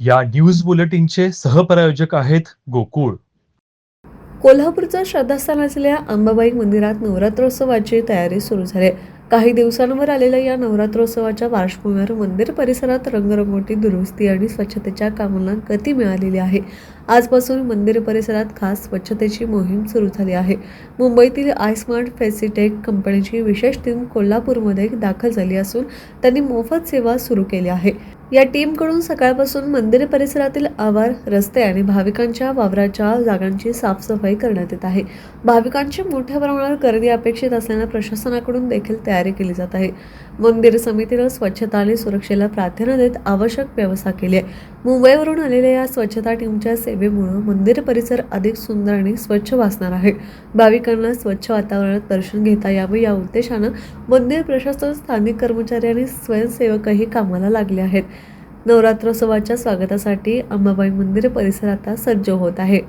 या न्यूज बुलेटिनचे सहप्रायोजक आहेत गोकुळ. कोल्हापूरचं श्रद्धास्थान असलेल्या अंबाबाई मंदिरात नवरात्रोत्सवाची तयारी सुरू झाली. आहे. काही दिवसांवर आलेल्या या नवरात्रोत्सवाच्या पार्श्वभूमीवर मंदिर परिसरात रंगरंगोटी दुरुस्ती आणि स्वच्छतेच्या कामांना गती मिळालेली आहे. आजपासून मंदिर परिसरात खास स्वच्छतेची मोहीम सुरू झाली आहे. मुंबईतील आय स्मार्ट फेसिटेक कंपनीची विशेष टीम कोल्हापूरमध्ये दाखल झाली असून त्यांनी मोफत सेवा सुरू केली आहे. या टीमकडून सकाळपासून मंदिर परिसरातील आवार रस्ते आणि भाविकांच्या वावराच्या जागांची साफसफाई करण्यात येत आहे. भाविकांची मोठ्या प्रमाणावर गर्दी अपेक्षित असल्यानं प्रशासनाकडून देखील तयारी केली जात आहे. मंदिर समितीनं स्वच्छता आणि सुरक्षेला प्राधान्य देत आवश्यक व्यवस्था केली आहे. मुंबईवरून आलेल्या या स्वच्छता टीमच्या सेवेमुळे मंदिर परिसर अधिक सुंदर आणि स्वच्छ भासणार आहे. भाविकांना स्वच्छ वातावरणात दर्शन घेता यावं या उद्देशानं मंदिर प्रशासन स्थानिक कर्मचारी आणि स्वयंसेवकही कामाला लागले आहेत. नवरात्रोत्सवाच्या स्वागतासाठी अंबाबाई मंदिर परिसर आता सज्ज होत आहे.